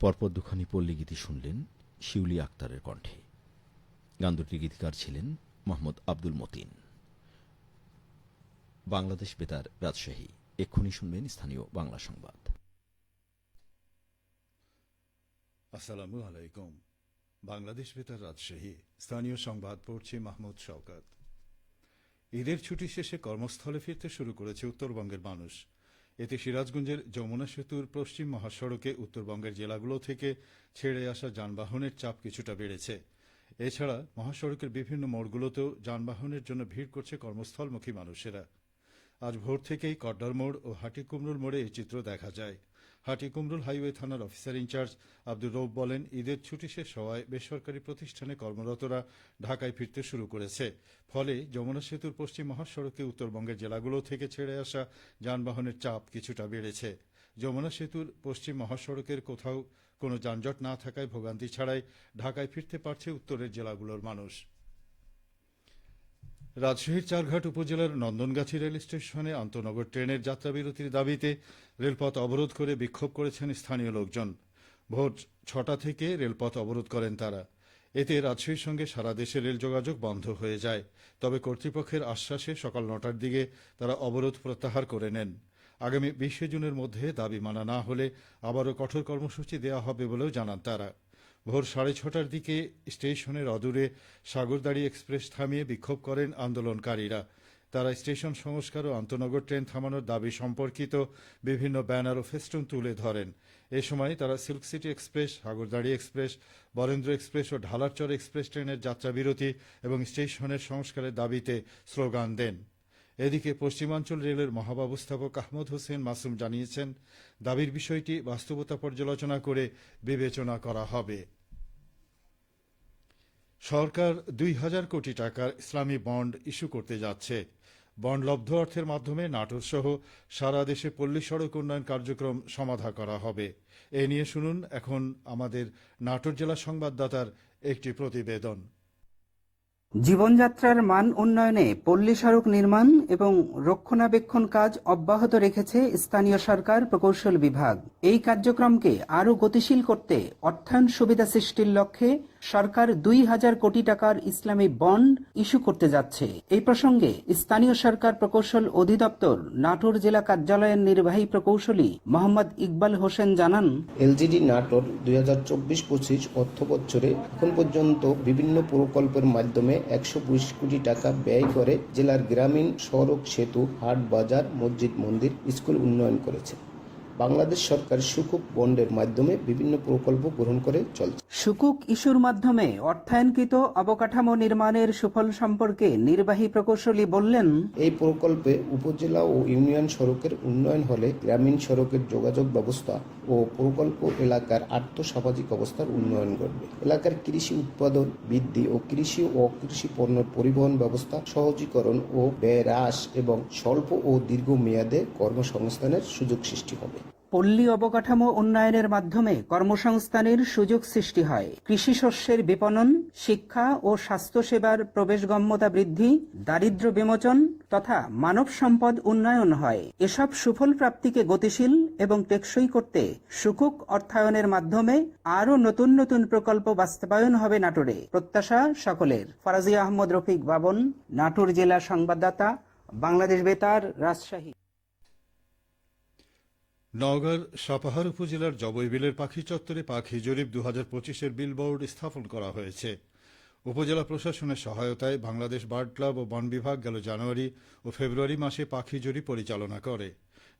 পরপর দুখানি পল্লীগীতি শুনলেন শিউলি আক্তারের কণ্ঠে। গান দুটির গীতিকার ছিলেন মোহাম্মদ আব্দুল মতিন। বাংলাদেশ বেতার, রাজশাহী। এক্ষুনি শুনবেন স্থানীয় বাংলা সংবাদ। আসসালামু আলাইকুম। বাংলাদেশ বেতার, রাজশাহী। স্থানীয় সংবাদ পড়ছি মাহমুদ শওকাত। ঈদের ছুটি শেষে কর্মস্থলে ফিরতে শুরু করেছে উত্তরবঙ্গের মানুষ। এতে সিরাজগঞ্জের যমুনা সেতুর পশ্চিম মহাসড়কে উত্তরবঙ্গের জেলাগুলো থেকে ছেড়ে আসা যানবাহনের চাপ কিছুটা বেড়েছে। এছাড়া মহাসড়কের বিভিন্ন মোড়গুলোতেও যানবাহনের জন্য ভিড় করছে কর্মস্থলমুখী মানুষেরা। আজ ভোর থেকেই কড্ডার মোড় ও হাটিকুমরুল মোড়ে এই চিত্র দেখা যায়। হাটিকুমরুল হাইওয়ে থানার officer in charge Abdur Rauf বলেন, ঈদের ছুটি শেষ হওয়ায় বেসরকারি প্রতিষ্ঠানে কর্মরতরা ঢাকায় ফিরতে শুরু করেছে। ফলে যমুনা সেতুর পশ্চিম মহাসড়কে উত্তরবঙ্গের জেলাগুলো থেকে ছেড়ে আসা যানবাহনের চাপ কিছুটা বেড়েছে। যমুনা সেতুর পশ্চিম মহাসড়কের কোথাও কোনো যানজট না থাকায় ভোগান্তি ছাড়াই ঢাকায় ফিরতে পারছে উত্তরের জেলাগুলোর মানুষ। রাজশাহীর চারঘাট উপজেলার নন্দনগাছি রেল স্টেশনে আন্তনগর ট্রেনের যাত্রাবিরতির দাবিতে রেলপথ অবরোধ করে বিক্ষোভ করেছেন স্থানীয় লোকজন। ভোর ছটা থেকে রেলপথ অবরোধ করেন তারা। এতে রাজশাহীর সঙ্গে সারা দেশে রেল যোগাযোগ বন্ধ হয়ে যায়। তবে কর্তৃপক্ষের আশ্বাসে সকাল নটার দিকে তারা অবরোধ প্রত্যাহার করে নেন। আগামী বিশে জুনের মধ্যে দাবি মানা না হলে আবারও কঠোর কর্মসূচি দেওয়া হবে বলেও জানান তারা। ভোর সাড়ে ছটার দিকে স্টেশনের অদূরে সাগরদাড়ি এক্সপ্রেস থামিয়ে বিক্ষোভ করেন আন্দোলনকারীরা। তারা স্টেশন সংস্কার ও আন্তনগর ট্রেন থামানোর দাবি সম্পর্কিত বিভিন্ন ব্যানার ও ফেস্টুন তুলে ধরেন। এ সময় তারা silk city express, Sagardari express, Barendra express ও ঢালারচর এক্সপ্রেস ট্রেনের যাত্রাবিরতি এবং স্টেশনের সংস্কারের দাবিতে স্লোগান দেন। এদিকে পশ্চিমাঞ্চল রেলের মহাব্যবস্থাপক আহমদ হোসেন মাসুম জানিয়েছেন, দাবির বিষয়টি বাস্তবতা পর্যালোচনা করে বিবেচনা করা হবে। সরকার দুই হাজার কোটি টাকার ইসলামী বন্ড ইস্যু করতে যাচ্ছে। বন্ড লব্ধ অর্থের মাধ্যমে নাটোর সহ সারা দেশে পল্লী সড়ক উন্নয়ন কার্যক্রম সমাধা করা হবে। এ নিয়ে শুনুন এখন আমাদের নাটোর জেলা সংবাদদাতার একটি প্রতিবেদন। জীবনযাত্রার মান উন্নয়নে পল্লী সড়ক নির্মাণ এবং রক্ষণাবেক্ষণ কাজ অব্যাহত রেখেছে স্থানীয় সরকার প্রকৌশল বিভাগ। এই কার্যক্রমকে আরও গতিশীল করতে অর্থায়ন সুবিধা সৃষ্টির লক্ষ্যে সরকার দুই হাজার কোটি টাকার ইসলামী বন্ড ইস্যু করতে যাচ্ছে। এই প্রসঙ্গে স্থানীয় সরকার প্রকৌশল অধিদপ্তর নাটোর জেলা কার্যালয়ের নির্বাহী প্রকৌশলী মোহাম্মদ ইকবাল হোসেন জানান, এলজিডি নাটোর দুই হাজার চব্বিশ পঁচিশ অর্থ বছরে এখন পর্যন্ত বিভিন্ন প্রকল্পের মাধ্যমে একশো বিশ কোটি টাকা ব্যয় করে জেলার গ্রামীণ সড়ক সেতু, হাট বাজার, মসজিদ, মন্দির, স্কুল উন্নয়ন করেছে। বাংলাদেশ সরকার সুকুক বন্ডের মাধ্যমে বিভিন্ন প্রকল্প গ্রহণ করে চলছে। সুকুক ইস্যুর মাধ্যমে অর্থায়নকৃত অবকাঠামো নির্মাণের সুফল সম্পর্কে নির্বাহী প্রকৌশলী বললেন এই প্রকল্পে উপজেলা ও ইউনিয়ন সড়কের উন্নয়ন হলে গ্রামীণ সড়কের যোগাযোগ ব্যবস্থা ও প্রকল্প এলাকার আর্থসামাজিক অবস্থার উন্নয়ন ঘটবে। এলাকার কৃষি উৎপাদন বৃদ্ধি ও কৃষি ও কৃষি পণ্যের পরিবহন ব্যবস্থা সহজীকরণ ও ব্যয় হ্রাস এবং স্বল্প ও দীর্ঘ মেয়াদে কর্মসংস্থানের সুযোগ সৃষ্টি হবে। পল্লী অবকাঠামো উন্নয়নের মাধ্যমে কর্মসংস্থানের সুযোগ সৃষ্টি হয়। কৃষি শস্যের বিপণন, শিক্ষা ও স্বাস্থ্যসেবার প্রবেশগম্যতা বৃদ্ধি, দারিদ্র্য বিমোচন তথা মানব সম্পদ উন্নয়ন হয়। এসব সুফল প্রাপ্তিকে গতিশীল এবং টেকসই করতে সুকুক অর্থায়নের মাধ্যমে আরও নতুন নতুন প্রকল্প বাস্তবায়ন হবে নাটোরে। প্রত্যাশা সকলের। ফরাজি আহমদ রফিক বাবন, নাটোর জেলা সংবাদদাতা, বাংলাদেশ বেতার, রাজশাহী। নওগাঁর সাপাহার উপজেলার জবইবিলের পাখি চত্বরে পাখি জরিপ দু হাজার পঁচিশের বিলবোর্ড স্থাপন করা হয়েছে। উপজেলা প্রশাসনের সহায়তায় বাংলাদেশ বার্ড ক্লাব ও বন বিভাগ গেল জানুয়ারি ও ফেব্রুয়ারি মাসে পাখি জরিপ পরিচালনা করে।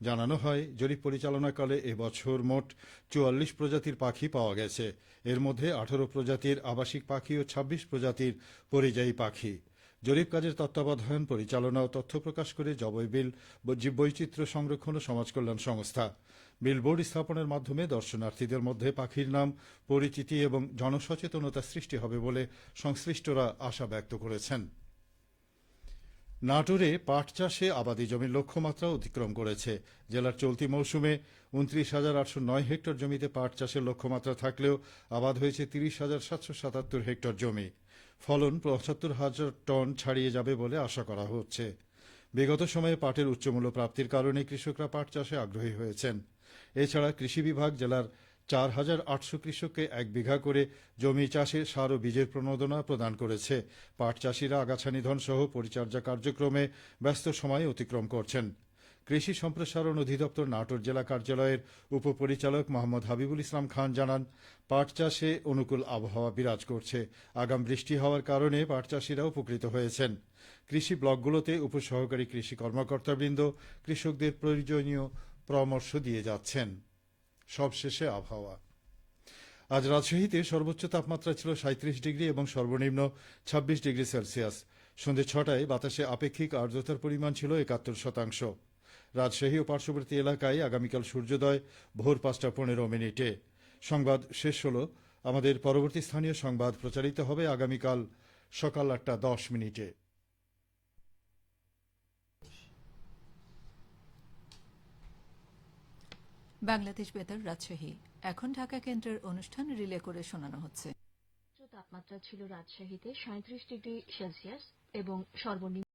জানানো হয়, জরিপ পরিচালনাকালে এবছর মোট চুয়াল্লিশ প্রজাতির পাখি পাওয়া গেছে। এর মধ্যে আঠারো প্রজাতির আবাসিক পাখি ও ছাব্বিশ প্রজাতির পরিযায়ী পাখি। জরিপ কাজের তত্ত্বাবধান, পরিচালনা ও তথ্য প্রকাশ করে জবইবিল জীববৈচিত্র্য সংরক্ষণ ও সমাজ কল্যাণ সংস্থা। বিলবোর্ড স্থাপনের মাধ্যমে দর্শনার্থীদের মধ্যে পাখির নাম, পরিচিতি এবং জনসচেতনতা সৃষ্টি হবে বলে সংশ্লিষ্টরা আশা ব্যক্ত করেছেন। নাটোরে পাট চাষে আবাদি জমির লক্ষ্যমাত্রা অতিক্রম করেছে। জেলার চলতি মৌসুমে উনত্রিশ হাজার আটশো নয় হেক্টর জমিতে পাট চাষের লক্ষ্যমাত্রা থাকলেও আবাদ হয়েছে তিরিশ হাজার সাতশো সাতাত্তর হেক্টর জমি। ফলন পঁচাত্তর হাজার টন ছাড়িয়ে যাবে বলে আশা করা হচ্ছে। বিগত সময়ে পাটের উচ্চমূল্য প্রাপ্তির কারণে কৃষকরা পাট চাষে আগ্রহী হয়েছেন। এছাড়া কৃষি বিভাগ জেলার চার হাজার আটশো কৃষককে এক বিঘা করে জমি চাষে সার ও বীজের প্রণোদনা প্রদান করেছে। পাট চাষিরা আগাছা নিধন সহ পরিচর্যা কার্যক্রমে ব্যস্ত সময় অতিক্রম করছেন। কৃষি সম্প্রসারণ অধিদপ্তর নাটোর জেলা কার্যালয়ের উপপরিচালক মোহাম্মদ হাবিবুল ইসলাম খান জানান, পাট চাষে অনুকূল আবহাওয়া বিরাজ করছে। আগাম বৃষ্টি হওয়ার কারণে পাট চাষিরা উপকৃত হয়েছেন। কৃষি ব্লকগুলোতে উপসহকারী কৃষি কর্মকর্তাবৃন্দ কৃষকদের প্রয়োজনীয় পরামর্শ দিয়ে যাচ্ছেন। সবশেষে আবহাওয়া। আজ রাজশাহীতে সর্বোচ্চ তাপমাত্রা ছিল সাঁত্রিশ ডিগ্রি এবং সর্বনিম্ন ছাব্বিশ ডিগ্রি সেলসিয়াস। সন্ধে ছটায় বাতাসে আপেক্ষিক আর্দ্রতার পরিমাণ ছিল একাত্তর শতাংশ। রাজশাহী ও পার্শ্ববর্তী এলাকায় আগামীকাল সূর্যোদয় ভোর পাঁচটা পনেরো মিনিটে। সংবাদ শেষ হল। আমাদের পরবর্তী স্থানীয় সংবাদ প্রচারিত হবে আগামীকাল সকাল আটটা দশ মিনিটে। বাংলাদেশ বেতার রাজশাহী। এখন ঢাকা কেন্দ্রের অনুষ্ঠান রিলে করে শোনানো হচ্ছে। তাপমাত্রা ছিল রাজশাহীতে সাঁত্রিশ ডিগ্রি সেলসিয়াস এবং সর্বনিম্ন